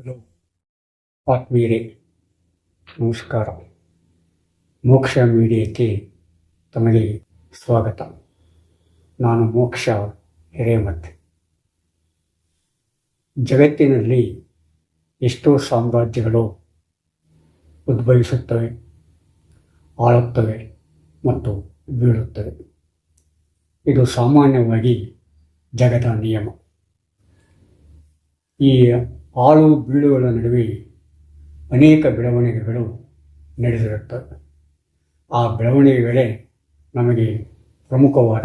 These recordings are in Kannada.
ಹಲೋ. ಆತ್ಮೀಯರೇ ನಮಸ್ಕಾರ. ಮೋಕ್ಷ ಮೀಡಿಯಕ್ಕೆ ತಮಗೆ ಸ್ವಾಗತ. ನಾನು ಮೋಕ್ಷ ಹಿರೇಮಠ್. ಜಗತ್ತಿನಲ್ಲಿ ಎಷ್ಟೋ ಸಾಮ್ರಾಜ್ಯಗಳು ಉದ್ಭವಿಸುತ್ತವೆ, ಆಳುತ್ತವೆ ಮತ್ತು ಬೀಳುತ್ತವೆ. ಇದು ಸಾಮಾನ್ಯವಾಗಿ ಜಗದ ನಿಯಮ. ಈ ಆಳು ಬೀಳುಗಳ ನಡುವೆ ಅನೇಕ ಬೆಳವಣಿಗೆಗಳು ನಡೆದಿರುತ್ತವೆ ಆ ಬೆಳವಣಿಗೆಗಳೇ ನಮಗೆ ಪ್ರಮುಖವಾದ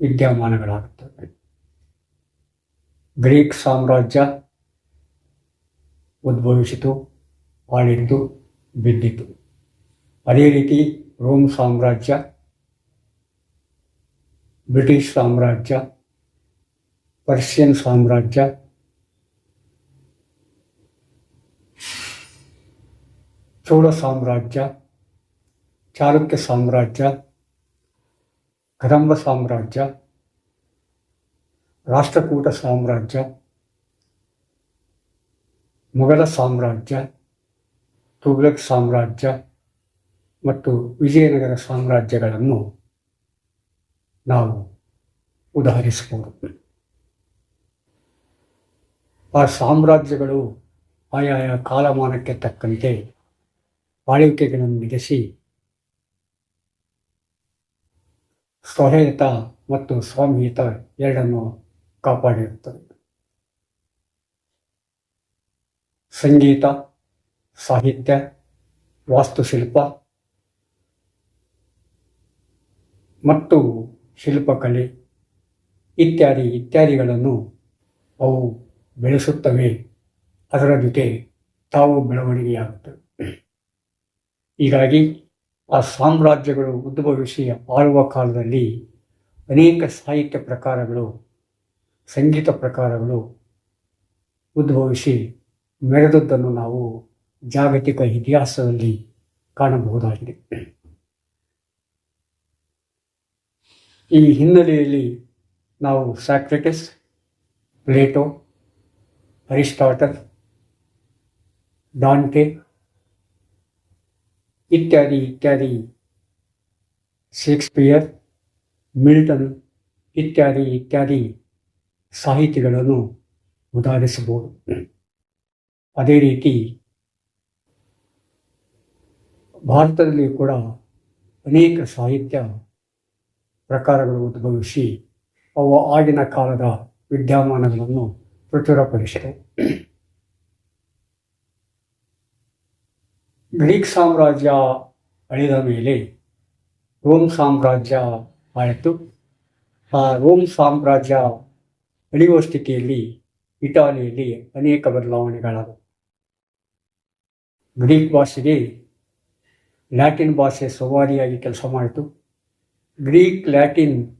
ವಿದ್ಯಮಾನಗಳಾಗುತ್ತವೆ. ಗ್ರೀಕ್ ಸಾಮ್ರಾಜ್ಯ ಉದ್ಭವಿಸಿತು, ಆಳಿದ್ದು, ಬಿದ್ದಿತು. ಅದೇ ರೀತಿ ರೋಮ್ ಸಾಮ್ರಾಜ್ಯ, ಬ್ರಿಟಿಷ್ ಸಾಮ್ರಾಜ್ಯ, ಪರ್ಷಿಯನ್ ಸಾಮ್ರಾಜ್ಯ ಚೋಳ ಸಾಮ್ರಾಜ್ಯ, ಚಾಲುಕ್ಯ ಸಾಮ್ರಾಜ್ಯ, ಕದಂಬ ಸಾಮ್ರಾಜ್ಯ, ರಾಷ್ಟ್ರಕೂಟ ಸಾಮ್ರಾಜ್ಯ, ಮೊಘಲ ಸಾಮ್ರಾಜ್ಯ, ತುಘಲಕ್ ಸಾಮ್ರಾಜ್ಯ ಮತ್ತು ವಿಜಯನಗರ ಸಾಮ್ರಾಜ್ಯಗಳನ್ನು ನಾವು ಉದಾಹರಿಸಬಹುದು. ಆ ಸಾಮ್ರಾಜ್ಯಗಳು ಆಯಾಯ ಕಾಲಮಾನಕ್ಕೆ ತಕ್ಕಂತೆ ಆಳ್ವಿಕೆಗಳನ್ನು ನಡೆಸಿ ಸ್ವಹಿತ ಮತ್ತು ಸ್ವಾಮಿಹಿತ ಎರಡನ್ನು ಕಾಪಾಡಿರುತ್ತದೆ. ಸಂಗೀತ, ಸಾಹಿತ್ಯ, ವಾಸ್ತುಶಿಲ್ಪ ಮತ್ತು ಶಿಲ್ಪಕಲೆ ಇತ್ಯಾದಿ ಇತ್ಯಾದಿಗಳನ್ನು ಅವು ಬೆಳೆಸುತ್ತವೆ. ಅದರ ಜೊತೆ ತಾವು ಬೆಳವಣಿಗೆಯಾಗುತ್ತವೆ. ಹೀಗಾಗಿ ಆ ಸಾಮ್ರಾಜ್ಯಗಳು ಉದ್ಭವಿಸಿ ಆಳುವ ಕಾಲದಲ್ಲಿ ಅನೇಕ ಸಾಹಿತ್ಯ ಪ್ರಕಾರಗಳು, ಸಂಗೀತ ಪ್ರಕಾರಗಳು ಉದ್ಭವಿಸಿ ಮೆರೆದದ್ದನ್ನು ನಾವು ಜಾಗತಿಕ ಇತಿಹಾಸದಲ್ಲಿ ಕಾಣಬಹುದಾಗಿದೆ. ಈ ಹಿನ್ನೆಲೆಯಲ್ಲಿ ನಾವು ಸ್ಯಾಕ್ರೆಟಿಸ್ ಪ್ಲೇಟೋ, ಅರಿಸ್ಟಾಟಲ್, ಡಾಂಟೆ ಇತ್ಯಾದಿ ಇತ್ಯಾದಿ. ಶೇಕ್ಸ್ಪಿಯರ್ ಮಿಲ್ಟನ್ ಇತ್ಯಾದಿ ಇತ್ಯಾದಿ ಸಾಹಿತಿಗಳನ್ನು ಉದಾಹರಿಸಬಹುದು. ಅದೇ ರೀತಿ ಭಾರತದಲ್ಲಿ ಕೂಡ ಅನೇಕ ಸಾಹಿತ್ಯ ಪ್ರಕಾರಗಳು ಉದ್ಭವಿಸಿ ಅವು ಆಗಿನ ಕಾಲದ ವಿದ್ಯಮಾನಗಳನ್ನು ಪ್ರಚುರಪಡಿಸಿದೆ. ಗ್ರೀಕ್ ಸಾಮ್ರಾಜ್ಯ ಅಳಿದ ಮೇಲೆ ರೋಮ್ ಸಾಮ್ರಾಜ್ಯ ಆಯಿತು. ಆ ರೋಮ್ ಸಾಮ್ರಾಜ್ಯ ಅಳಿಯುವ ಸ್ಥಿತಿಯಲ್ಲಿ ಇಟಾಲಿಯಲ್ಲಿ ಅನೇಕ ಬದಲಾವಣೆಗಳಾದವು. ಗ್ರೀಕ್ ಭಾಷೆಗೆ ಲ್ಯಾಟಿನ್ ಭಾಷೆ ಸವಾರಿಯಾಗಿ ಕೆಲಸ ಮಾಡಿತು. ಗ್ರೀಕ್ ಲ್ಯಾಟಿನ್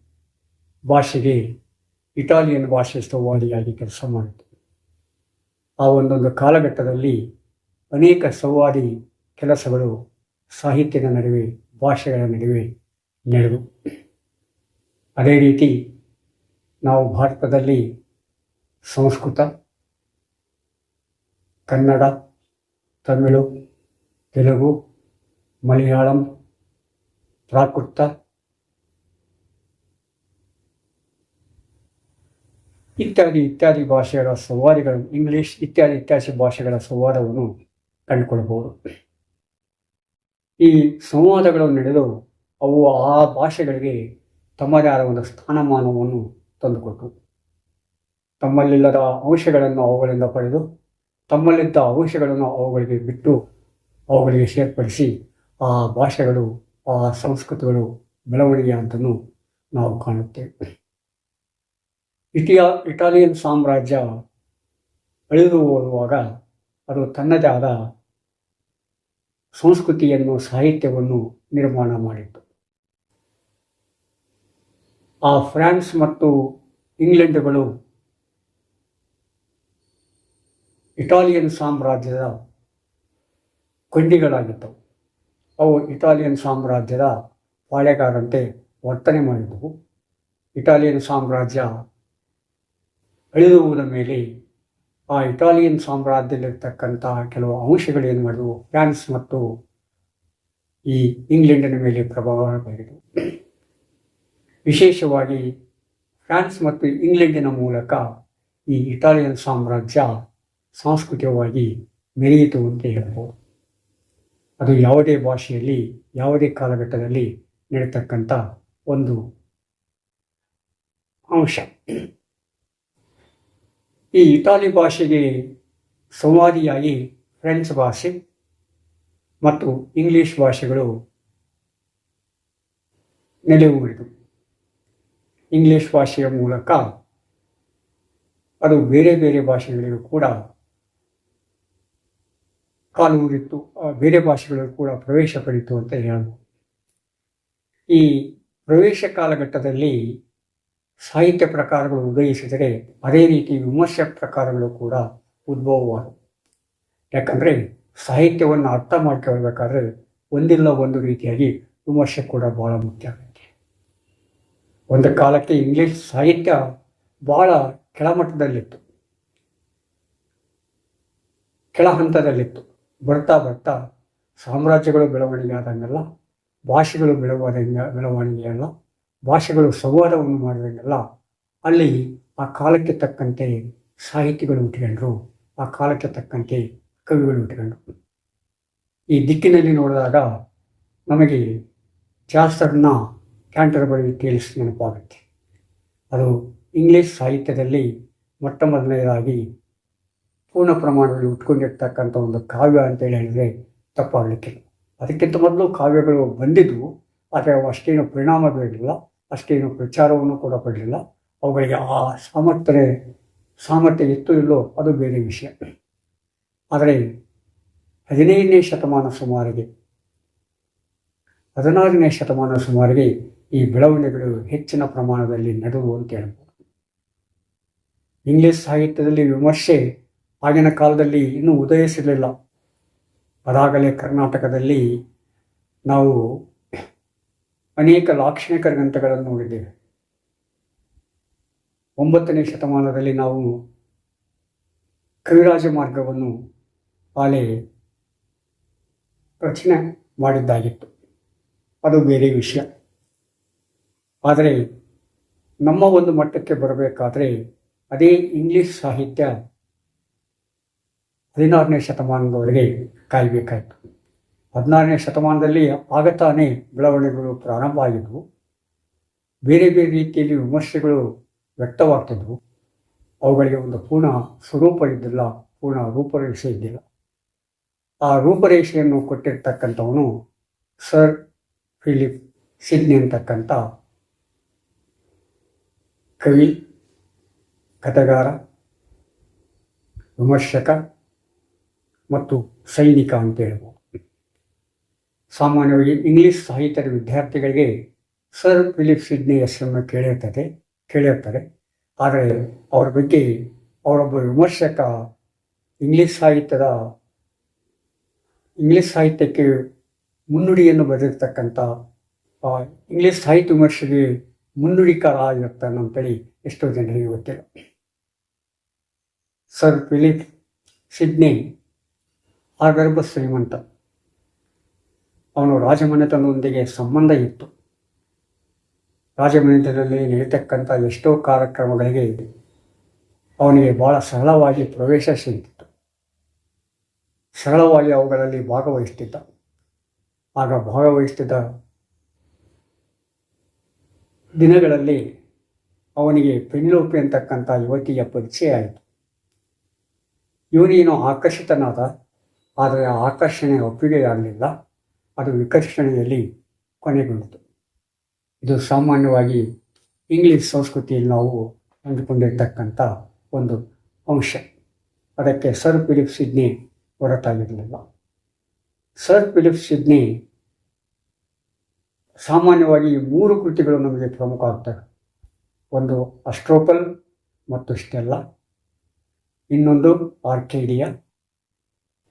ಭಾಷೆಗೆ ಇಟಾಲಿಯನ್ ಭಾಷೆ ಸವಾರಿಯಾಗಿ ಕೆಲಸ ಮಾಡಿತು. ಆ ಒಂದೊಂದು ಕಾಲಘಟ್ಟದಲ್ಲಿ ಅನೇಕ ಸವಾರಿ ಕೆಲಸಗಳು ಸಾಹಿತ್ಯದ ನಡುವೆ, ಭಾಷೆಗಳ ನಡುವೆ ನಡೆದು ಅದೇ ರೀತಿ ನಾವು ಭಾರತದಲ್ಲಿ ಸಂಸ್ಕೃತ, ಕನ್ನಡ, ತಮಿಳು, ತೆಲುಗು, ಮಲಯಾಳಂ, ಪ್ರಾಕೃತ, ಇತ್ಯಾದಿ ಇತ್ಯಾದಿ ಭಾಷೆಗಳ ಸಂವಾದಗಳು ಇಂಗ್ಲಿಷ್ ಇತ್ಯಾದಿ ಇತ್ಯಾದಿ ಭಾಷೆಗಳ ಸಂವಾದವನ್ನು ಕಂಡುಕೊಳ್ಳಬಹುದು ಈ ಸಂವಾದಗಳು ನಡೆದು ಅವು ಆ ಭಾಷೆಗಳಿಗೆ ತಮ್ಮದೇ ಆದ ಒಂದು ಸ್ಥಾನಮಾನವನ್ನು ತಂದುಕೊಟ್ಟು ತಮ್ಮಲ್ಲಿಲ್ಲದ ಅಂಶಗಳನ್ನು ಅವುಗಳಿಂದ ಪಡೆದು, ತಮ್ಮಲ್ಲಿದ್ದ ಅಂಶಗಳನ್ನು ಅವುಗಳಿಗೆ ಬಿಟ್ಟು ಅವುಗಳಿಗೆ ಸೇರ್ಪಡಿಸಿ ಆ ಭಾಷೆಗಳು, ಆ ಸಂಸ್ಕೃತಿಗಳು ಬೆಳವಣಿಗೆ ಅಂತಲೂ ನಾವು ಕಾಣುತ್ತೇವೆ. ಇಟಿಯಾ, ಇಟಾಲಿಯನ್ ಸಾಮ್ರಾಜ್ಯ ಅಳಿದು ಹೋಗುವಾಗ ಅದು ತನ್ನದೇ ಆದ ಸಂಸ್ಕೃತಿಯನ್ನು, ಸಾಹಿತ್ಯವನ್ನು ನಿರ್ಮಾಣ ಮಾಡಿತ್ತು. ಆ ಫ್ರಾನ್ಸ್ ಮತ್ತು ಇಂಗ್ಲೆಂಡ್ಗಳು ಇಟಾಲಿಯನ್ ಸಾಮ್ರಾಜ್ಯದ ಕೊಂಡಿಗಳಾಗಿದ್ದವು ಅವು ಇಟಾಲಿಯನ್ ಸಾಮ್ರಾಜ್ಯದ ಪಾಳೆಗಾರಂತೆ ವರ್ತನೆ ಮಾಡಿದವು. ಇಟಾಲಿಯನ್ ಸಾಮ್ರಾಜ್ಯ ಅಳಿದುವುದ ಮೇಲೆ ಆ ಇಟಾಲಿಯನ್ ಸಾಮ್ರಾಜ್ಯದಲ್ಲಿರ್ತಕ್ಕಂಥ ಕೆಲವು ಅಂಶಗಳು ಏನು ಮಾಡಿದವು? ಫ್ರಾನ್ಸ್ ಮತ್ತು ಈ ಇಂಗ್ಲೆಂಡಿನ ಮೇಲೆ ಪ್ರಭಾವ ಬೀರಿದವು ವಿಶೇಷವಾಗಿ ಫ್ರಾನ್ಸ್ ಮತ್ತು ಇಂಗ್ಲೆಂಡಿನ ಮೂಲಕ ಈ ಇಟಾಲಿಯನ್ ಸಾಮ್ರಾಜ್ಯ ಸಾಂಸ್ಕೃತಿಕವಾಗಿ ಮೆರೆಯಿತು ಅಂತ ಹೇಳ್ಬೋದು. ಅದು ಯಾವುದೇ ಭಾಷೆಯಲ್ಲಿ, ಯಾವುದೇ ಕಾಲಘಟ್ಟದಲ್ಲಿ ನಡೀತಕ್ಕಂಥ ಒಂದು ಅಂಶ. ಈ ಇಟಾಲಿ ಭಾಷೆಗೆ ಸಂವಾದಿಯಾಗಿ ಫ್ರೆಂಚ್ ಭಾಷೆ ಮತ್ತು ಇಂಗ್ಲಿಷ್ ಭಾಷೆಗಳು ನೆಲೆಯೂರಿತು ಇಂಗ್ಲಿಷ್ ಭಾಷೆಯ ಮೂಲಕ ಅದು ಬೇರೆ ಬೇರೆ ಭಾಷೆಗಳಿಗೂ ಕೂಡ ಕಾಲೂರಿತ್ತು ಬೇರೆ ಭಾಷೆಗಳಿಗೂ ಕೂಡ ಪ್ರವೇಶ ಪಡಿತು ಅಂತ ಹೇಳ್ಬೋದು. ಈ ಪ್ರವೇಶ ಕಾಲಘಟ್ಟದಲ್ಲಿ ಸಾಹಿತ್ಯ ಪ್ರಕಾರಗಳು ಉದಯಿಸಿದರೆ ಅದೇ ರೀತಿ ವಿಮರ್ಶೆ ಪ್ರಕಾರಗಳು ಕೂಡ ಉದ್ಭವವಾದವು ಯಾಕಂದರೆ ಸಾಹಿತ್ಯವನ್ನು ಅರ್ಥ ಮಾಡ್ಕೊಳ್ಬೇಕಾದ್ರೆ ಒಂದಿಲ್ಲ ಒಂದು ರೀತಿಯಾಗಿ ವಿಮರ್ಶೆ ಕೂಡ ಬಹಳ ಮುಖ್ಯ. ಆಗುತ್ತೆ ಒಂದು ಕಾಲಕ್ಕೆ ಇಂಗ್ಲಿಷ್ ಸಾಹಿತ್ಯ ಬಹಳ ಕೆಳಮಟ್ಟದಲ್ಲಿತ್ತು. ಕೆಳ ಹಂತದಲ್ಲಿತ್ತು. ಬರ್ತಾ ಬರ್ತಾ ಸಾಮ್ರಾಜ್ಯಗಳು ಬೆಳವಣಿಗೆ ಆದಂಗೆಲ್ಲ, ಭಾಷೆಗಳು ಬೆಳವಣಿಗೆ ಬೆಳವಣಿಗೆ ಅಲ್ಲ. ಭಾಷೆಗಳು ಸಂವಾದವನ್ನು ಮಾಡಿದಂಗೆಲ್ಲ ಅಲ್ಲಿ ಆ ಕಾಲಕ್ಕೆ ತಕ್ಕಂತೆ ಸಾಹಿತಿಗಳು ಹುಟ್ಟಿಕೊಂಡ್ರು, ಆ ಕಾಲಕ್ಕೆ ತಕ್ಕಂತೆ ಕವಿಗಳು ಹುಟ್ಟಿಕೊಂಡ್ರು. ಈ ದಿಕ್ಕಿನಲ್ಲಿ ನೋಡಿದಾಗ ನಮಗೆ ಚಾಸ್ಟರ್ನ ಕ್ಯಾಂಟರ್ಬರಿ ಟೇಲ್ಸ್ ನೆನಪಾಗುತ್ತೆ. ಅದು ಇಂಗ್ಲೀಷ್ ಸಾಹಿತ್ಯದಲ್ಲಿ ಮೊಟ್ಟ ಮೊದಲನೇದಾಗಿ ಪೂರ್ಣ ಪ್ರಮಾಣದಲ್ಲಿ ಉಟ್ಕೊಂಡಿರ್ತಕ್ಕಂಥ ಒಂದು ಕಾವ್ಯ ಅಂತೇಳಿ ಹೇಳಿದರೆ ತಪ್ಪಾಗಲಿಕ್ಕಿಲ್ಲ. ಅದಕ್ಕಿಂತ ಮೊದಲು ಕಾವ್ಯಗಳು ಬಂದಿದ್ವು, ಆದರೆ ಅವು ಅಷ್ಟೇನು ಪರಿಣಾಮ ಬೀರಲಿಲ್ಲ ಅಷ್ಟೇನು ಪ್ರಚಾರವನ್ನು ಕೂಡ ಪಡಲಿಲ್ಲ ಅವುಗಳಿಗೆ ಆ ಸಾಮರ್ಥ್ಯ ಸಾಮರ್ಥ್ಯ ಇತ್ತು ಇಲ್ಲೋ ಅದು ಬೇರೆ ವಿಷಯ. ಆದರೆ ಹದಿನೈದನೇ ಶತಮಾನ ಸುಮಾರಿಗೆ, ಹದಿನಾರನೇ ಶತಮಾನ ಸುಮಾರಿಗೆ ಈ ಬೆಳವಣಿಗೆಗಳು ಹೆಚ್ಚಿನ ಪ್ರಮಾಣದಲ್ಲಿ ನಡೆದು ಅಂತ ಹೇಳ್ಬೋದು. ಇಂಗ್ಲಿಷ್ ಸಾಹಿತ್ಯದಲ್ಲಿ ವಿಮರ್ಶೆ ಆಗಿನ ಕಾಲದಲ್ಲಿ ಇನ್ನೂ ಉದಯಿಸಿರಲಿಲ್ಲ ಅದಾಗಲೇ ಕರ್ನಾಟಕದಲ್ಲಿ ನಾವು ಅನೇಕ ಲಾಕ್ಷಣಿಕ ಗ್ರಂಥಗಳನ್ನು ನೋಡಿದ್ದೇವೆ. ಒಂಬತ್ತನೇ ಶತಮಾನದಲ್ಲಿ ನಾವು ಕವಿರಾಜ ಮಾರ್ಗವನ್ನು ಆಲೆ ರಚನೆ ಮಾಡಿದ್ದಾಗಿತ್ತು. ಅದು ಬೇರೆ ವಿಷಯ. ಆದರೆ ನಮ್ಮ ಒಂದು ಮಟ್ಟಕ್ಕೆ ಬರಬೇಕಾದರೆ ಅದೇ ಇಂಗ್ಲಿಷ್ ಸಾಹಿತ್ಯ ಹದಿನಾರನೇ ಶತಮಾನದವರೆಗೆ ಕಾಯಬೇಕಾಯಿತು. ಹದಿನಾರನೇ ಶತಮಾನದಲ್ಲಿ ಆಗತಾನೇ ಬೆಳವಣಿಗೆಗಳು ಪ್ರಾರಂಭ ಆಗಿದ್ವು. ಬೇರೆ ಬೇರೆ ರೀತಿಯಲ್ಲಿ ವಿಮರ್ಶೆಗಳು ವ್ಯಕ್ತವಾಗ್ತಿದ್ವು. ಅವುಗಳಿಗೆ ಒಂದು ಪೂರ್ಣ ಸ್ವರೂಪ ಇದ್ದಿಲ್ಲ, ಪೂರ್ಣ ರೂಪರೇಷೆ ಇದ್ದಿಲ್ಲ. ಆ ರೂಪರೇಷೆಯನ್ನು ಕೊಟ್ಟಿರ್ತಕ್ಕಂಥವನು ಸರ್ ಫಿಲಿಪ್ ಸಿಡ್ನಿ ಅಂತಕ್ಕಂಥ ಕವಿ, ಕಥೆಗಾರ, ವಿಮರ್ಶಕ ಮತ್ತು ಸೈನಿಕ ಅಂತ ಹೇಳ್ಬೋದು ಸಾಮಾನ್ಯವಾಗಿ ಇಂಗ್ಲಿಷ್ ಸಾಹಿತ್ಯದ ವಿದ್ಯಾರ್ಥಿಗಳಿಗೆ ಸರ್ ಫಿಲಿಪ್ ಸಿಡ್ನಿ ಹೆಸರನ್ನು ಕೇಳಿರ್ತದೆ, ಕೇಳಿರ್ತಾರೆ. ಆದರೆ ಅವರ ಬಗ್ಗೆ ಅವರೊಬ್ಬ ವಿಮರ್ಶಕ ಇಂಗ್ಲಿಷ್ ಸಾಹಿತ್ಯದ ಇಂಗ್ಲಿಷ್ ಸಾಹಿತ್ಯಕ್ಕೆ ಮುನ್ನುಡಿಯನ್ನು ಬರೆದಿರ್ತಕ್ಕಂಥ ಇಂಗ್ಲೀಷ್ ಸಾಹಿತ್ಯ ವಿಮರ್ಶೆಗೆ ಮುನ್ನುಡಿಕಾರ ಆಗಿರ್ತಾನೆ ಅಂತೇಳಿ ಎಷ್ಟೋ ಜನರಿಗೆ ಗೊತ್ತಿಲ್ಲ. ಸರ್ ಫಿಲಿಪ್ ಸಿಡ್ನಿ ಆಗರ್ಭ ಶ್ರೀಮಂತ ಅವನು ರಾಜಮನೆತನದೊಂದಿಗೆ ಸಂಬಂಧ ಇತ್ತು. ರಾಜಮನೆತನದಲ್ಲಿ ನಡೀತಕ್ಕಂಥ ಎಷ್ಟೋ ಕಾರ್ಯಕ್ರಮಗಳಿಗೆ ಅವನಿಗೆ ಭಾಳ ಸರಳವಾಗಿ ಪ್ರವೇಶ ಸಿಗುತ್ತಿತ್ತು ಸರಳವಾಗಿ ಅವುಗಳಲ್ಲಿ ಭಾಗವಹಿಸ್ತಿದ್ದ. ಆಗ ಭಾಗವಹಿಸ್ತಿದ್ದ ದಿನಗಳಲ್ಲಿ ಅವನಿಗೆ ಪೆನ್ಲೋಪಿ ಅಂತಕ್ಕಂಥ ಯುವತಿಯ ಪರಿಚಯ ಆಯಿತು. ಇವನೇನು ಆಕರ್ಷಿತನಾದ, ಆದರೆ ಆ ಆಕರ್ಷಣೆ ಒಪ್ಪಿಗೆಯಾಗಲಿಲ್ಲ. ಅದು ವಿಕರ್ಷಣೆಯಲ್ಲಿ ಕೊನೆಗೊಂಡಿತು. ಇದು ಸಾಮಾನ್ಯವಾಗಿ ಇಂಗ್ಲಿಷ್ ಸಂಸ್ಕೃತಿಯಲ್ಲಿ ನಾವು ಅಂದುಕೊಂಡಿರ್ತಕ್ಕಂಥ ಒಂದು ಅಂಶ. ಅದಕ್ಕೆ ಸರ್ ಫಿಲಿಪ್ ಸಿಡ್ನಿ ಹೊರತಾಗಿರಲಿಲ್ಲ. ಸರ್ ಫಿಲಿಪ್ ಸಿಡ್ನಿ ಸಾಮಾನ್ಯವಾಗಿ ಮೂರು ಕೃತಿಗಳು ನಮಗೆ ಪ್ರಮುಖ ಆಗ್ತವೆ ಒಂದು ಅಸ್ಟ್ರೋಪಲ್ ಮತ್ತು ಸ್ಟೆಲ್ಲ. ಇನ್ನೊಂದು ಆರ್ಕೇಡಿಯಾ.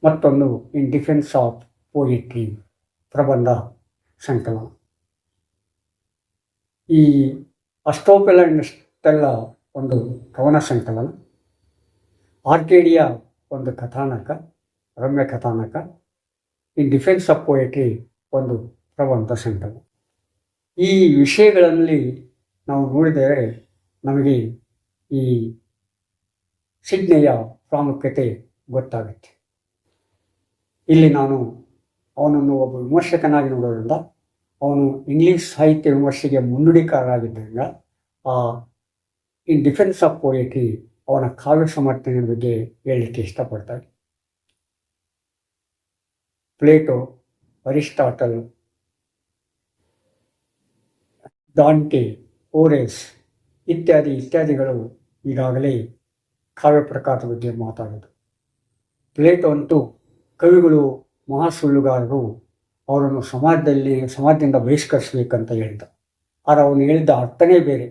ಮತ್ತೊಂದು ಇನ್ ಡಿಫೆನ್ಸ್ ಆಫ್ ಪೋಯಿಟ್ರಿ. ಪ್ರಬಂಧ ಸಂಕಲನ. ಈ ಅಷ್ಟೋಪೆಲ ಒಂದು ಕವನ ಸಂಕಲನ. ಆರ್ಕೇಡಿಯ ಒಂದು ಕಥಾನಕ, ರಮ್ಯ ಕಥಾನಕ, ಇನ್ ಡಿಫೆನ್ಸ್ ಆಫ್ ಪೋಯಟ್ರಿ ಒಂದು ಪ್ರಬಂಧ ಸಂಕಲನ. ಈ ವಿಷಯಗಳಲ್ಲಿ ನಾವು ನೋಡಿದರೆ ನಮಗೆ ಈ ಸಿಡ್ನೆಯ ಪ್ರಾಮುಖ್ಯತೆ ಗೊತ್ತಾಗುತ್ತೆ. ಇಲ್ಲಿ ನಾನು ಅವನನ್ನು ಒಬ್ಬ ವಿಮರ್ಶಕನಾಗಿ ನೋಡೋದ್ರಿಂದ ಅವನು ಇಂಗ್ಲಿಷ್ ಸಾಹಿತ್ಯ ವಿಮರ್ಶೆಗೆ ಮುನ್ನುಡಿಕಾರರಾಗಿದ್ದರಿಂದ ಆ ಇನ್ ಡಿಫೆನ್ಸ್ ಆಫ್ ಪೊಯೆಟ್ರಿ ಅವನ ಕಾವ್ಯ ಸಮರ್ಥನೆ ಬಗ್ಗೆ ಹೇಳಲಿಕ್ಕೆ ಇಷ್ಟಪಡ್ತಾರೆ ಪ್ಲೇಟೋ, ಅರಿಸ್ಟಾಟಲ್ ದಾಂಟೆ ಓರೆಸ್ ಇತ್ಯಾದಿ ಇತ್ಯಾದಿಗಳು ಈಗಾಗಲೇ ಕಾವ್ಯ ಪ್ರಕಾರದ ಬಗ್ಗೆ ಮಾತಾಡೋದು. ಪ್ಲೇಟೋ ಅಂತೂ ಕವಿಗಳು ಮಹಾಸುಳ್ಳುಗಾರರು ಅವರನ್ನು ಸಮಾಜದಲ್ಲಿ, ಸಮಾಜದಿಂದ ಬಹಿಷ್ಕರಿಸಬೇಕಂತ ಹೇಳಿದ. ಆದರೆ ಅವನು ಹೇಳಿದ ಅರ್ಥನೇ ಬೇರೆ.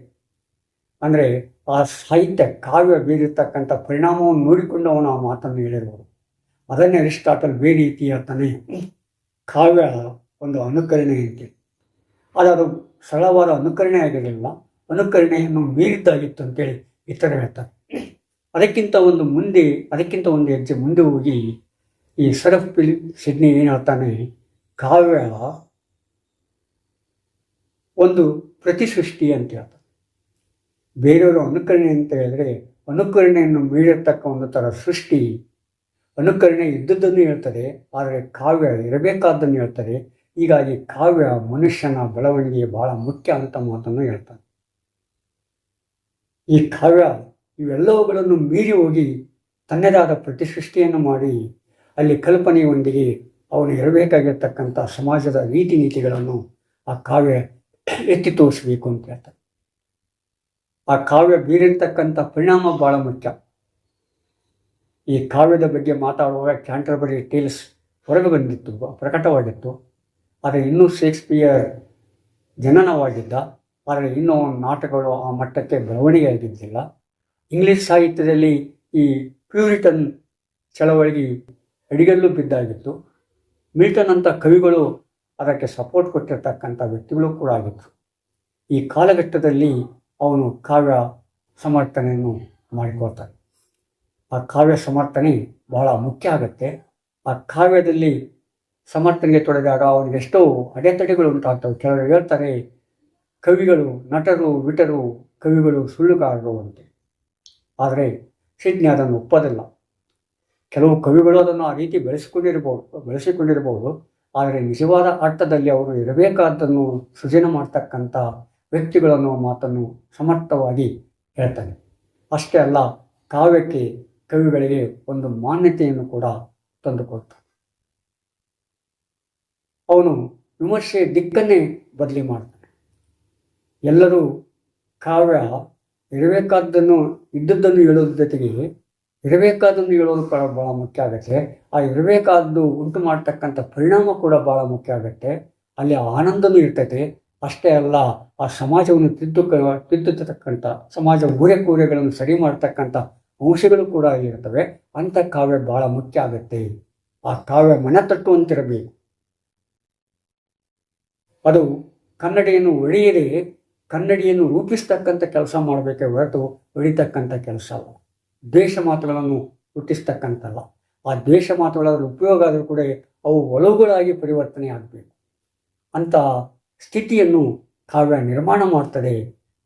ಅಂದರೆ ಆ ಸಾಹಿತ್ಯ ಕಾವ್ಯ ಬೀರಿರ್ತಕ್ಕಂಥ ಪರಿಣಾಮವನ್ನು ನೋಡಿಕೊಂಡು ಅವನು ಆ ಮಾತನ್ನು ಹೇಳಿರ್ಬೋದು ಅದನ್ನೇ ಅರಿಸ್ಟಾಟಲ್ ಬೇರೆ ರೀತಿ ಹೇಳ್ತಾನೆ ಕಾವ್ಯ ಒಂದು ಅನುಕರಣೆ ಇದೆ ಆದರೆ ಅದು ಸರಳವಾದ ಅನುಕರಣೆ ಆಗಿರಲಿಲ್ಲ. ಅನುಕರಣೆಯನ್ನು ಮೀರಿದ್ದಾಗಿತ್ತು ಅಂತೇಳಿ ಇತರ ಹೇಳ್ತಾರೆ. ಅದಕ್ಕಿಂತ ಒಂದು ಮುಂದೆ, ಅದಕ್ಕಿಂತ ಒಂದು ಹೆಜ್ಜೆ ಮುಂದೆ ಹೋಗಿ ಈ ಸರಫ್ ಪಿಲ್ ಸಿಡ್ನಿ ಏನು ಹೇಳ್ತಾನೆ ಕಾವ್ಯ ಒಂದು ಪ್ರತಿಸೃಷ್ಟಿ ಅಂತ ಹೇಳ್ತಾನೆ ಬೇರೆಯವರ ಅನುಕರಣೆ ಅಂತ ಹೇಳಿದ್ರೆ, ಅನುಕರಣೆಯನ್ನು ಮೀರಿರ್ತಕ್ಕ ಒಂದು ಥರ ಸೃಷ್ಟಿ, ಅನುಕರಣೆ ಇದ್ದದ್ದನ್ನು ಹೇಳ್ತದೆ ಆದರೆ ಕಾವ್ಯ ಇರಬೇಕಾದ್ದನ್ನು ಹೇಳ್ತಾರೆ. ಹೀಗಾಗಿ ಕಾವ್ಯ ಮನುಷ್ಯನ ಬೆಳವಣಿಗೆ ಬಹಳ ಮುಖ್ಯ ಅಂತ ಮಾತನ್ನು ಹೇಳ್ತಾನೆ ಈ ಕಾವ್ಯ ಇವೆಲ್ಲವುಗಳನ್ನು ಮೀರಿ ಹೋಗಿ ತನ್ನದಾದ ಪ್ರತಿಸೃಷ್ಟಿಯನ್ನು ಮಾಡಿ ಅಲ್ಲಿ ಕಲ್ಪನೆಯೊಂದಿಗೆ ಅವನು ಇರಬೇಕಾಗಿರ್ತಕ್ಕಂಥ ಸಮಾಜದ ರೀತಿ ನೀತಿಗಳನ್ನು ಆ ಕಾವ್ಯ ಎತ್ತಿ ತೋರಿಸಬೇಕು ಅಂತ ಹೇಳ್ತಾರೆ ಆ ಕಾವ್ಯ ಬೀರಿರ್ತಕ್ಕಂಥ ಪರಿಣಾಮ ಬಹಳ ಮುಖ್ಯ. ಈ ಕಾವ್ಯದ ಬಗ್ಗೆ ಮಾತಾಡುವಾಗ ಕ್ಯಾಂಟರ್ಬರಿ ಟೇಲ್ಸ್ ಹೊರಗೆ ಬಂದಿತ್ತು, ಪ್ರಕಟವಾಗಿತ್ತು. ಆದರೆ ಇನ್ನೂ ಶೇಕ್ಸ್ಪಿಯರ್ ಜನನವಾಗಿದ್ದ, ಆದರೆ ಇನ್ನೂ ನಾಟಕಗಳು ಆ ಮಟ್ಟಕ್ಕೆ ಬೆಳವಣಿಗೆ ಆಗಿದ್ದಿಲ್ಲ ಇಂಗ್ಲಿಷ್ ಸಾಹಿತ್ಯದಲ್ಲಿ ಈ ಪ್ಯೂರಿಟನ್ ಚಳವಳಿಗೆ ಅಡಿಗಲ್ಲು ಬಿದ್ದಾಗಿತ್ತು. ಮಿಲ್ಟನ್ ಅಂತ ಕವಿಗಳು ಅದಕ್ಕೆ ಸಪೋರ್ಟ್ ಕೊಟ್ಟಿರ್ತಕ್ಕಂಥ ವ್ಯಕ್ತಿಗಳು ಕೂಡ ಆಗಿತ್ತು ಈ ಕಾಲಘಟ್ಟದಲ್ಲಿ ಅವನು ಕಾವ್ಯ ಸಮರ್ಥನೆಯನ್ನು ಮಾಡಿಕೊಳ್ತಾನೆ. ಆ ಕಾವ್ಯ ಸಮರ್ಥನೆ ಬಹಳ ಮುಖ್ಯ ಆಗುತ್ತೆ. ಆ ಕಾವ್ಯದಲ್ಲಿ ಸಮರ್ಥನೆಗೆ ತೊಡೆದಾಗ ಅವನಿಗೆ ಎಷ್ಟೋ ಅಡೆತಡೆಗಳು ಉಂಟಾಗ್ತವೆ. ಕೆಲವರು ಹೇಳ್ತಾರೆ, ಕವಿಗಳು ನಟರು, ವಿಟರು, ಕವಿಗಳು ಸುಳ್ಳುಗಾರರು ಅಂತೆ. ಆದರೆ ಸಿಡ್ನಿ ಅದನ್ನು ಒಪ್ಪೋದಿಲ್ಲ. ಕೆಲವು ಕವಿಗಳು ಅದನ್ನು ಆ ರೀತಿ ಬೆಳೆಸಿಕೊಂಡಿರ್ಬೋದು ಬೆಳೆಸಿಕೊಂಡಿರ್ಬೋದು. ಆದರೆ ನಿಜವಾದ ಅರ್ಥದಲ್ಲಿ ಅವರು ಇರಬೇಕಾದ್ದನ್ನು ಸೃಜನೆ ಮಾಡ್ತಕ್ಕಂಥ ವ್ಯಕ್ತಿಗಳನ್ನು ಮಾತನ್ನು ಸಮರ್ಥವಾಗಿ ಹೇಳ್ತಾನೆ. ಅಷ್ಟೇ ಅಲ್ಲ, ಕಾವ್ಯಕ್ಕೆ ಕವಿಗಳಿಗೆ ಒಂದು ಮಾನ್ಯತೆಯನ್ನು ಕೂಡ ತಂದುಕೊಡ್ತಾನೆ ಅವನು ವಿಮರ್ಶೆ ದಿಕ್ಕನ್ನೇ ಬದಲಿ ಮಾಡ್ತಾನೆ. ಎಲ್ಲರೂ ಕಾವ್ಯ ಇರಬೇಕಾದ್ದನ್ನು, ಇದ್ದದ್ದನ್ನು ಹೇಳೋದ್ರ ಜೊತೆಗೆ ಇರಬೇಕಾದನ್ನು ಹೇಳೋದು ಕೂಡ ಭಾಳ ಮುಖ್ಯ ಆಗುತ್ತೆ. ಆ ಇರಬೇಕಾದ್ದು ಉಂಟು ಮಾಡ್ತಕ್ಕಂಥ ಪರಿಣಾಮ ಕೂಡ ಭಾಳ ಮುಖ್ಯ ಆಗುತ್ತೆ. ಅಲ್ಲಿ ಆನಂದನೂ ಇರ್ತೈತೆ. ಅಷ್ಟೇ ಅಲ್ಲ, ಆ ಸಮಾಜವನ್ನು ತಿದ್ದು ತಿದ್ದುತಕ್ಕಂಥ ಸಮಾಜ ಊರೆ ಕೂರೆಗಳನ್ನು ಸರಿ ಮಾಡ್ತಕ್ಕಂಥ ಅಂಶಗಳು ಕೂಡ ಇರ್ತವೆ ಅಂಥ ಕಾವ್ಯ ಭಾಳ ಮುಖ್ಯ ಆಗುತ್ತೆ. ಆ ಕಾವ್ಯ ಮನೆ ತಟ್ಟುವಂತಿರಬೇಕು ಅದು ಕನ್ನಡಿಯನ್ನು ಒಳಿಯದೆ ಕನ್ನಡಿಯನ್ನು ರೂಪಿಸ್ತಕ್ಕಂಥ ಕೆಲಸ ಮಾಡಬೇಕೇ ಹೊರತು ಒಳಿತಕ್ಕಂಥ ಕೆಲಸ ಅಲ್ಲ ದ್ವೇಷ ಮಾತುಗಳನ್ನು ಹುಟ್ಟಿಸ್ತಕ್ಕಂಥಲ್ಲ. ಆ ದ್ವೇಷ ಮಾತುಗಳ ಉಪಯೋಗ ಆದರೂ ಕೂಡ ಅವು ಒಲವುಗಳಾಗಿ ಪರಿವರ್ತನೆ ಆಗಬೇಕು. ಅಂತ ಸ್ಥಿತಿಯನ್ನು ಕಾವ್ಯ ನಿರ್ಮಾಣ ಮಾಡ್ತದೆ.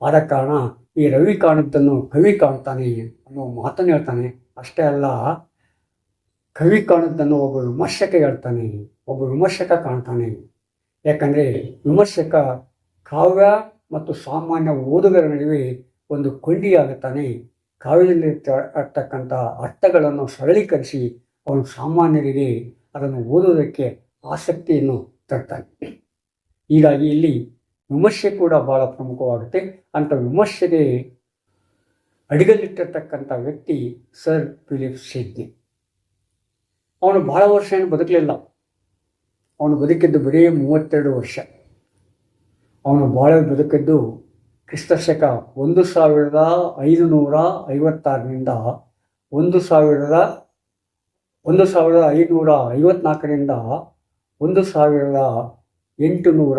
ಆದ ಕಾರಣ ಈ ರವಿ ಕಾಣದ್ದನ್ನು ಕವಿ ಕಾಣ್ತಾನೆ ಅನ್ನೋ ಮಾತನ್ನು ಹೇಳ್ತಾನೆ. ಅಷ್ಟೇ ಅಲ್ಲ, ಕವಿ ಕಾಣದ್ದನ್ನು ಒಬ್ಬ ವಿಮರ್ಶಕ ಹೇಳ್ತಾನೆ. ಒಬ್ಬ ವಿಮರ್ಶಕ ಕಾಣ್ತಾನೆ. ಯಾಕಂದರೆ ವಿಮರ್ಶಕ ಕಾವ್ಯ ಮತ್ತು ಸಾಮಾನ್ಯ ಓದುಗರ ನಡುವೆ ಒಂದು ಕೊಂಡಿಯಾಗುತ್ತಾನೆ. ಕಾವ್ಯದಲ್ಲಿ ಇರ್ತಕ್ಕಂತಹ ಅರ್ಥಗಳನ್ನು ಸರಳೀಕರಿಸಿ ಅವನು ಸಾಮಾನ್ಯರಿಗೆ ಅದನ್ನು ಓದುವುದಕ್ಕೆ ಆಸಕ್ತಿಯನ್ನು ತರ್ತಾನೆ. ಹೀಗಾಗಿ ಇಲ್ಲಿ ವಿಮರ್ಶೆ ಕೂಡ ಬಹಳ ಪ್ರಮುಖವಾಗುತ್ತೆ. ಅಂಥ ವಿಮರ್ಶೆಗೆ ಅಡಿಗಲ್ಲಿಟ್ಟಿರ್ತಕ್ಕಂಥ ವ್ಯಕ್ತಿ ಸರ್ ಫಿಲಿಪ್ ಸಿಡ್ನಿ. ಅವನು ಬಹಳ ವರ್ಷ ಏನು ಬದುಕಲಿಲ್ಲ. ಅವನು ಬದುಕಿದ್ದು ಬರೀ ಮೂವತ್ತೆರಡು ವರ್ಷ. ಅವನು ಬಾಳ ಬದುಕಿದ್ದು ಕ್ರಿಸ್ತಶಕ ಒಂದು ಸಾವಿರದ ಐದುನೂರ ಐವತ್ತಾರರಿಂದ ಒಂದು ಸಾವಿರದ ಒಂದು ಸಾವಿರದ ಐನೂರ ಐವತ್ನಾಲ್ಕರಿಂದ ಒಂದು ಸಾವಿರದ ಎಂಟು ನೂರ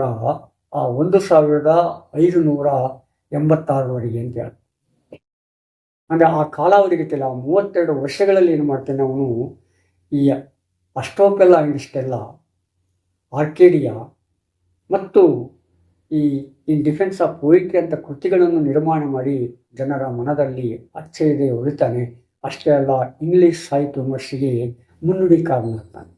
ಆ ಒಂದು ಸಾವಿರದ ಐದುನೂರ ಎಂಬತ್ತಾರವರೆಗೆ ಅಂತ ಹೇಳಿ. ಅಂದರೆ ಆ ಕಾಲಾವಧಿಗೆ ಆ ಮೂವತ್ತೆರಡು ವರ್ಷಗಳಲ್ಲಿ ಏನು ಮಾಡ್ತೇನೆ ಅವನು, ಈ ಅಷ್ಟೋಪೆಲ್ಲ ಇಂಡಿಸ್ಟೆಲ್ಲ ಆರ್ಕೇಡಿಯಾ ಮತ್ತು ಈ ಇನ್ ಡಿಫೆನ್ಸ್ ಆಫ್ ಪೋಯಿಟ್ರಿ ಅಂತ ಕೃತಿಗಳನ್ನು ನಿರ್ಮಾಣ ಮಾಡಿ ಜನರ ಮನದಲ್ಲಿ ಅಚ್ಚರಿದೆ ಉಳಿತಾನೆ ಅಷ್ಟೇ ಅಲ್ಲ ಇಂಗ್ಲಿಷ್ ಸಾಹಿತ್ಯ ವಿಮರ್ಶೆಗೆ ಮುನ್ನುಡಿ ಕಾರಣಾಗ್ತಾನೆ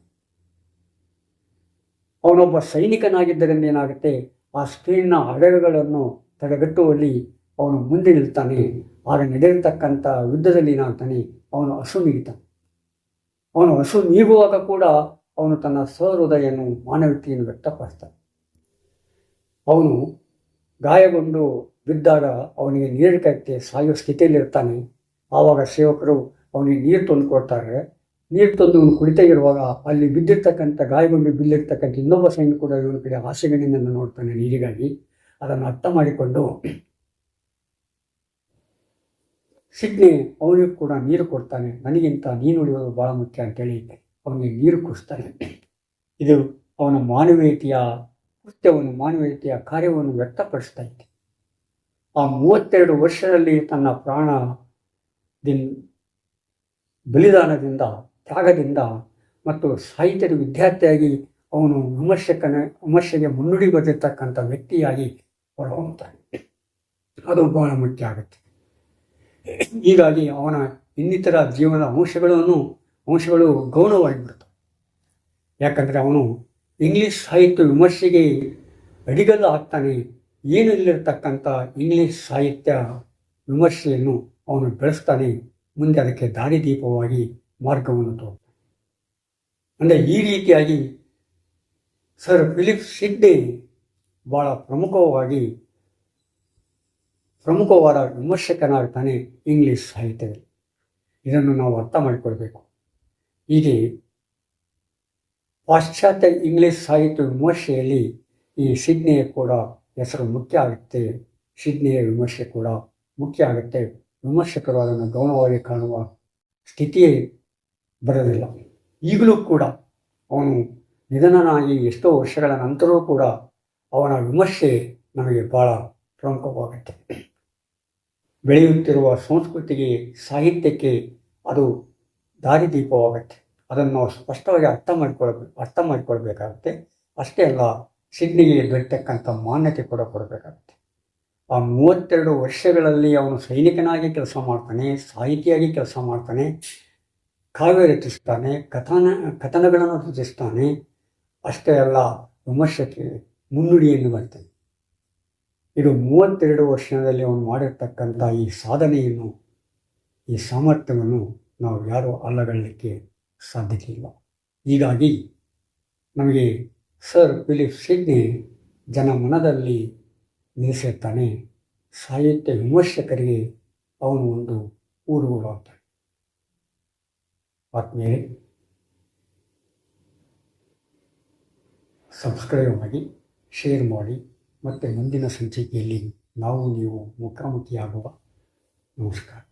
ಅವನೊಬ್ಬ ಸೈನಿಕನಾಗಿದ್ದರಿಂದ ಏನಾಗುತ್ತೆ? ಆ ಸ್ಪೇನ್ನ ಹಡಗುಗಳನ್ನು ತಡೆಗಟ್ಟುವಲ್ಲಿ ಅವನು ಮುಂದೆ ನಿಲ್ತಾನೆ. ಆಗ ನಡೆದಿರ್ತಕ್ಕಂಥ ಯುದ್ಧದಲ್ಲಿ ಏನಾಗ್ತಾನೆ? ಅವನು ಹಸು ನೀಗಿತಾನೆ. ಅವನು ಹಸು ನೀಗುವಾಗ ಕೂಡ ಅವನು ತನ್ನ ಸಹೃದಯನ್ನು ಮಾನವೀಯತೆಯನ್ನು ವ್ಯಕ್ತಪಡಿಸ್ತಾನೆ. ಅವನು ಗಾಯಗೊಂಡು ಬಿದ್ದಾಗ ಅವನಿಗೆ ನೀರು ಕಟ್ಟಿ ಸಾಯೋ ಸ್ಥಿತಿಯಲ್ಲಿರ್ತಾನೆ ಆವಾಗ ಸೇವಕರು ಅವನಿಗೆ ನೀರು ತಂದು ಕೊಡ್ತಾರೆ. ನೀರು ತಂದು ಅವನು ಕುಡಿತಾ ಇರುವಾಗ ಅಲ್ಲಿ ಬಿದ್ದಿರ್ತಕ್ಕಂಥ, ಗಾಯಗೊಂಡು ಬಿದ್ದಿರ್ತಕ್ಕಂಥ ಇನ್ನೊಬ್ಬ ಸೈನ್ಯ ಕೂಡ ಇವನ ಕಡೆ ಆಸೆಗಳಿಂದ ನೋಡ್ತಾನೆ ನೀರಿಗಾಗಿ. ಅದನ್ನು ಅರ್ಥ ಮಾಡಿಕೊಂಡು ಸಿಡ್ನಿ ಅವನಿಗೆ ಕೂಡ ನೀರು ಕೊಡ್ತಾನೆ. ನನಗಿಂತ ನೀನು ಉಳಿಯೋದು ಭಾಳ ಮುಖ್ಯ ಅಂತೇಳಿ ಅವನಿಗೆ ನೀರು ಕುಡಿಸ್ತಾನೆ. ಇದು ಅವನ ಮಾನವೀಯತೆಯ ಕೃತ್ಯವನ್ನು ಮಾನವೀಯತೆಯ ಕಾರ್ಯವನ್ನು ವ್ಯಕ್ತಪಡಿಸ್ತಾ ಇದ್ದೆ ಆ ಮೂವತ್ತೆರಡು ವರ್ಷದಲ್ಲಿ ತನ್ನ ಪ್ರಾಣ ದಿನ್, ಬಲಿದಾನದಿಂದ, ತ್ಯಾಗದಿಂದ ಮತ್ತು ಸಾಹಿತ್ಯದ ವಿದ್ಯಾರ್ಥಿಯಾಗಿ ಅವನು ವಿಮರ್ಶಕನ, ವಿಮರ್ಶೆಗೆ ಮುನ್ನುಡಿ ಬರೆದಿರ್ತಕ್ಕಂಥ ವ್ಯಕ್ತಿಯಾಗಿ ಹೊರಹೊಮ್ತಾನೆ ಅದು ಬಹಳ ಮುಖ್ಯ ಆಗುತ್ತೆ. ಹೀಗಾಗಿ ಅವನ ಇನ್ನಿತರ ಜೀವನದ ಅಂಶಗಳನ್ನು, ಅಂಶಗಳು ಗೌಣವಾಗಿಬಿಡ್ತವೆ ಯಾಕಂದರೆ ಅವನು ಇಂಗ್ಲಿಷ್ ಸಾಹಿತ್ಯ ವಿಮರ್ಶೆಗೆ ಅಡಿಗಲ್ಲು ಆಗ್ತಾನೆ ಏನು ಇಂಗ್ಲೀಷ್ ಇಂಗ್ಲಿಷ್ ಸಾಹಿತ್ಯ ವಿಮರ್ಶೆಯನ್ನು ಅವನು ಬೆಳೆಸ್ತಾನೆ. ಮುಂದೆ ಅದಕ್ಕೆ ದಾರಿದೀಪವಾಗಿ ಮಾರ್ಗವನ್ನು ತೋರ್ತಾನೆ. ಅಂದರೆ ಈ ರೀತಿಯಾಗಿ ಸರ್ ಫಿಲಿಪ್ ಸಿಡ್ನಿ ಭಾಳ ಪ್ರಮುಖವಾಗಿ, ಪ್ರಮುಖವಾದ ವಿಮರ್ಶಕನಾಗ್ತಾನೆ ಇಂಗ್ಲಿಷ್ ಸಾಹಿತ್ಯದಲ್ಲಿ. ಇದನ್ನು ನಾವು ಅರ್ಥ ಮಾಡಿಕೊಳ್ಬೇಕು. ಹೀಗೆ ಪಾಶ್ಚಾತ್ಯ ಇಂಗ್ಲಿಷ್ ಸಾಹಿತ್ಯ ವಿಮರ್ಶೆಯಲ್ಲಿ ಈ ಸಿಡ್ನಿಯ ಕೂಡ ಹೆಸರು ಮುಖ್ಯ ಆಗುತ್ತೆ. ಸಿಡ್ನಿಯ ವಿಮರ್ಶೆ ಕೂಡ ಮುಖ್ಯ ಆಗುತ್ತೆ. ವಿಮರ್ಶಕರು ಅದನ್ನು ಗೌಣವಾಗಿ ಕಾಣುವ ಸ್ಥಿತಿಯೇ ಬರೋದಿಲ್ಲ. ಈಗಲೂ ಕೂಡ ಅವನು ನಿಧನನಾಗಿ ಎಷ್ಟೋ ವರ್ಷಗಳ ನಂತರವೂ ಕೂಡ ಅವನ ವಿಮರ್ಶೆ ನಮಗೆ ಭಾಳ ಪ್ರಮುಖವಾಗುತ್ತೆ. ಬೆಳೆಯುತ್ತಿರುವ ಸಂಸ್ಕೃತಿಗೆ, ಸಾಹಿತ್ಯಕ್ಕೆ ಅದು ದಾರಿದೀಪವಾಗುತ್ತೆ. ಅದನ್ನು ನಾವು ಸ್ಪಷ್ಟವಾಗಿ ಅರ್ಥ ಮಾಡಿಕೊಳ್ಬೇಕು ಅರ್ಥ ಮಾಡಿಕೊಳ್ಬೇಕಾಗುತ್ತೆ. ಅಷ್ಟೇ ಅಲ್ಲ, ಸಿಡ್ನಿಗೆ ದೊರೆತಕ್ಕಂಥ ಮಾನ್ಯತೆ ಕೂಡ ಕೊಡಬೇಕಾಗುತ್ತೆ. ಆ ಮೂವತ್ತೆರಡು ವರ್ಷಗಳಲ್ಲಿ ಅವನು ಸೈನಿಕನಾಗಿ ಕೆಲಸ ಮಾಡ್ತಾನೆ, ಸಾಹಿತಿಯಾಗಿ ಕೆಲಸ ಮಾಡ್ತಾನೆ, ಕಾವ್ಯ ರಚಿಸ್ತಾನೆ, ಕಥನ, ಕಥನಗಳನ್ನು ರಚಿಸ್ತಾನೆ. ಅಷ್ಟೇ ಅಲ್ಲ ವಿಮರ್ಶಕ್ಕೆ ಮುನ್ನುಡಿಯನ್ನು ಬರ್ತಾನೆ. ಇದು ಮೂವತ್ತೆರಡು ವರ್ಷದಲ್ಲಿ ಅವನು ಮಾಡಿರ್ತಕ್ಕಂಥ ಈ ಸಾಧನೆಯನ್ನು, ಈ ಸಾಮರ್ಥ್ಯವನ್ನು ನಾವು ಯಾರೂ ಅಲ್ಲಗಳ್ಳಲಿಕ್ಕೆ ಸಾಧ್ಯತೆ ಇಲ್ಲ ಹೀಗಾಗಿ ನಮಗೆ ಸರ್ ಫಿಲಿಪ್ ಸಿಡ್ನಿ ಜನ ಮನದಲ್ಲಿ ನಿಲ್ಲಿಸಿರ್ತಾನೆ ಸಾಹಿತ್ಯ ವಿಮರ್ಶಕರಿಗೆ ಅವನು ಒಂದು ಊರುಗಳಾಗ್ತಾನೆ ಆತ್ಮೀಯರೇ ಸಬ್ಸ್ಕ್ರೈಬ್ ಮಾಡಿ ಶೇರ್ ಮಾಡಿ, ಮತ್ತು ಮುಂದಿನ ಸಂಚಿಕೆಯಲ್ಲಿ ನಾವು ನೀವು ಮುಖಾಮುಖಿಯಾಗುವ. ನಮಸ್ಕಾರ.